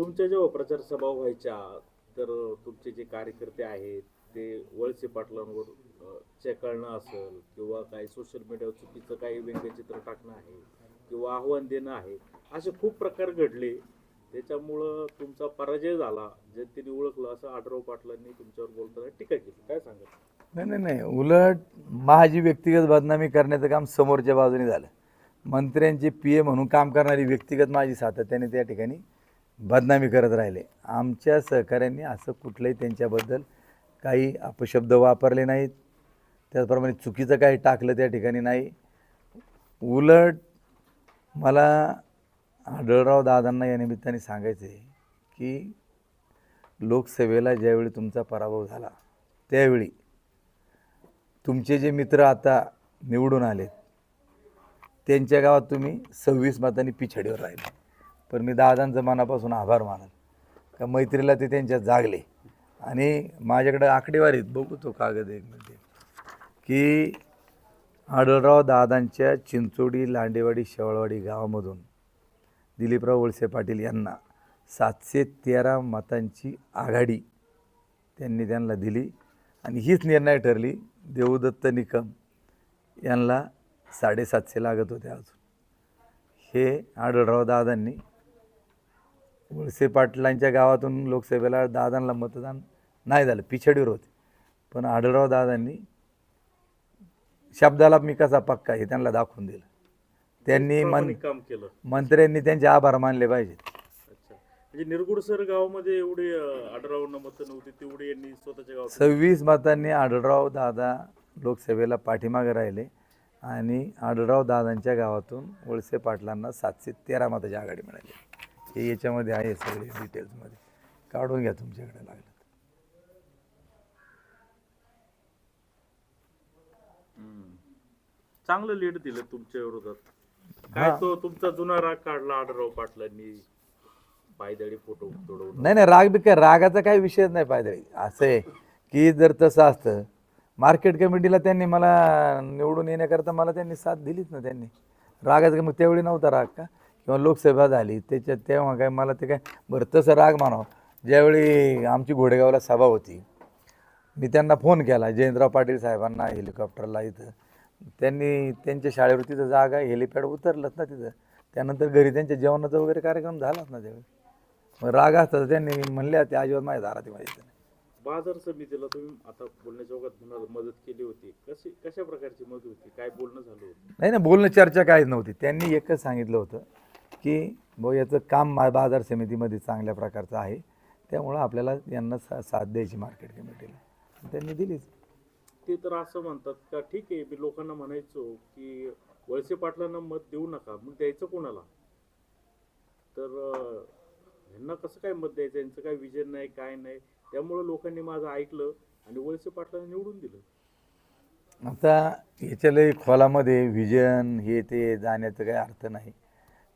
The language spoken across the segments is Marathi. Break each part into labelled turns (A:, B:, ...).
A: तुमच्या जेव्हा प्रचार सभा व्हायच्या तर तुमचे जे कार्यकर्ते आहेत ते वळसे पाटलांवर चेकळणं चेकाळणं असेल किंवा काही सोशल मीडियावर चुकीचं काही व्यंगचित्र टाकणं आहे किंवा आव्हान देणं आहे असे खूप प्रकार घडले. त्याच्यामुळं तुमचा पराजय झाला जनतेने ओळखलं असं आढराव पाटलांनी तुमच्यावर बोलताना टीका केली. काय सांगत
B: नाही नाही नाही. उलट माझी व्यक्तिगत बदनामी करण्याचं काम समोरच्या बाजूने झालं. मंत्र्यांचे पी ए म्हणून काम करणारी व्यक्तिगत माझी सातत्याने त्या ठिकाणी बदनामी करत राहिले. आमच्या सहकाऱ्यांनी असं कुठलंही त्यांच्याबद्दल काही अपशब्द वापरले नाहीत. त्याचप्रमाणे चुकीचं काही टाकलं त्या ठिकाणी नाही. उलट मला आढळराव दादांना या निमित्ताने सांगायचं आहे की लोकसभेला ज्यावेळी तुमचा पराभव झाला त्यावेळी तुमचे जे मित्र आता निवडून आलेत त्यांच्या गावात तुम्ही सव्वीस मतांनी पिछाडीवर राहिले. पण मी दादांचं मनापासून आभार मानत का मैत्रीला ते त्यांच्यात जागले. आणि माझ्याकडे आकडेवारीत बघू तो कागद एक म्हणजे की आढळराव दादांच्या चिंचोडी लांडेवाडी शेवळवाडी गावामधून दिलीपराव वळसे पाटील यांना सातशे तेरा मतांची आघाडी त्यांनी त्यांना दिली. आणि हीच निर्णय ठरली. देवदत्त निकम यांना साडेसातशे लागत होते अजून. हे आढळराव दादांनी वळसे पाटलांच्या गावातून लोकसभेला दादांना मतदान नाही झालं पिछडीवर होते. पण आढळराव दादांनी शब्दाला मी कसा पक्का हे त्यांना दाखवून दिलं. त्यांनी मन
A: काम केलं?
B: मंत्र्यांनी त्यांचे आभार मानले पाहिजेत.
A: अच्छा. म्हणजे निरगुडसर गावामध्ये एवढे आढरावांना मतं नव्हती तेवढे यांनी स्वतःच्या गावात
B: सव्वीस मतांनी आढळराव दादा लोकसभेला पाठीमागे राहिले आणि आढळराव दादांच्या गावातून वळसे पाटलांना सातशे तेरा मताची आघाडी मिळाली. हे याच्यामध्ये आहे सगळे डिटेल्समध्ये. काढून घ्या तुमच्याकडे लागलं.
A: चांगलं लीड दिलं तुमच्या विरोधात. काय तो तुमचा जुना राग काढला आढराव पाटलांनी पायदळी फोटो तोडवून
B: नाही नाही राग बी काय रागाचा काही विषयच नाही पाहिजे असं आहे की जर तसं असतं मार्केट कमिटीला त्यांनी मला निवडून येण्याकरता मला त्यांनी साथ दिलीच ना त्यांनी. रागाचं मग त्यावेळी नव्हता राग का? किंवा लोकसभा झाली त्याच्यात तेव्हा काय मला ते काय बरं तसं राग मानावं. ज्यावेळी आमची घोडेगावला सभा होती मी त्यांना फोन केला जयंतराव पाटील साहेबांना हेलिकॉप्टरला इथं. त्यांनी त्यांच्या शाळेवर तिथं जागा हेलिपॅड उतरलंच ना तिथं. त्यानंतर घरी त्यांच्या जेवणाचा वगैरे कार्यक्रम झालाच ना त्यावेळी. मग राग असता तर त्यांनी म्हणल्या ते अजिबात माझ्या दारात माझ्या इथं नाही.
A: बाजार समितीला तुम्ही आता बोलण्याच्या म्हणाल मदत केली होती? कशी कशा प्रकारची मदत होती? काय बोलणं झालं होतं?
B: नाही ना बोलणं चर्चा काहीच नव्हती. त्यांनी एकच सांगितलं होतं की भाऊ याचं काम मा- बाजार समितीमध्ये चांगल्या प्रकारचं आहे. त्यामुळं आपल्याला यांना सा साथ द्यायची मार्केट कमिटीला त्यांनी दिलीच.
A: ते तर असं म्हणतात का ठीक आहे मी लोकांना म्हणायचो की वळसे पाटलांना मत देऊ नका मग द्यायचं कोणाला? तर अं, ह्यांना कसं काय मत द्यायचं? यांचं काय विजन नाही काय नाही? त्यामुळं लोकांनी माझं ऐकलं आणि वळसे पाटलांना निवडून दिलं.
B: आता याच्याला खोलामध्ये व्हिजन हे ते जाण्याचा काही अर्थ नाही.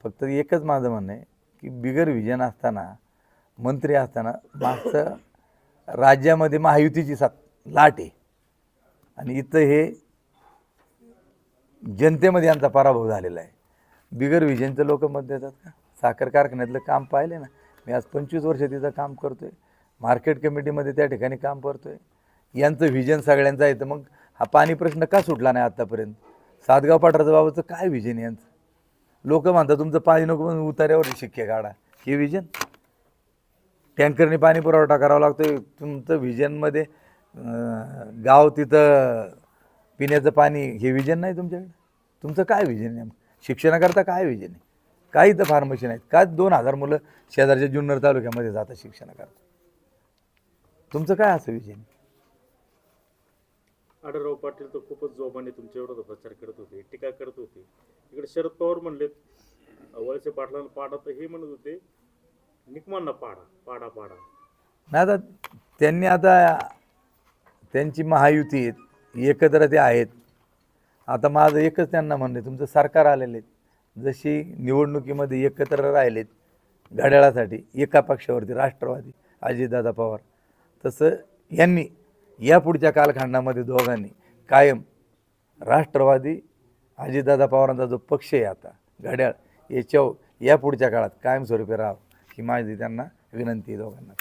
B: फक्त एकच माझं म्हणणं आहे की बिगर व्हिजन असताना मंत्री असताना मागचं राज्यामध्ये महायुतीची सात लाट आहे. आणि इथं हे जनतेमध्ये यांचा पराभव झालेला आहे. बिगर व्हिजनचं लोक मत देतात का? साखर कारखान्यातलं काम पाहिले ना? मी आज पंचवीस वर्ष तिचं काम करतो आहे मार्केट कमिटीमध्ये त्या ठिकाणी काम करतो आहे यांचं व्हिजन सगळ्यांचं आहे. तर मग हा पाणी प्रश्न का सुटला नाही आत्तापर्यंत सातगाव पाटराचं बाबाचं काय व्हिजन यांचं? लोक म्हणतात तुमचं पाणी नको पण उतार्यावर शिक्के काढा. हे विजन टँकरने पाणी पुरवठा करावा लागतो तुमचं विजनमध्ये गाव तिथं पिण्याचं पाणी हे विजन नाही तुमच्याकडे? तुमचं काय विजन आहे शिक्षणाकरता काय विजन आहे? काही तर फार्मसी नाहीत का दोन हजार मुलं शेजारच्या जुन्नर तालुक्यामध्ये जातात शिक्षणाकरता? तुमचं काय असं विजन
A: आढळराव पाटील तर खूपच जोमाने तुमच्या प्रचार करत होते टीका करत होते. इकडे शरद पवार म्हणलेत वळसे पाटलांना पाडा तर हे म्हणत होते निकमांना पाडा पाडा पाडा.
B: नाही आता त्यांनी आता त्यांची महायुती आहेत एकत्र ते आहेत. आता माझं एकच त्यांना म्हणणं आहे तुमचं सरकार आलेले आहेत. जशी निवडणुकीमध्ये एकत्र राहिलेत घड्याळासाठी एका पक्षावरती राष्ट्रवादी अजितदादा पवार. तसं यांनी या पुढच्या कालखंडामध्ये दोघांनी कायम राष्ट्रवादी अजितदादा पवारांचा जो पक्ष आहे आता घड्याळ याच्यावर या पुढच्या काळात कायमस्वरूपी राहावं ही माझी त्यांना विनंती आहे दोघांना.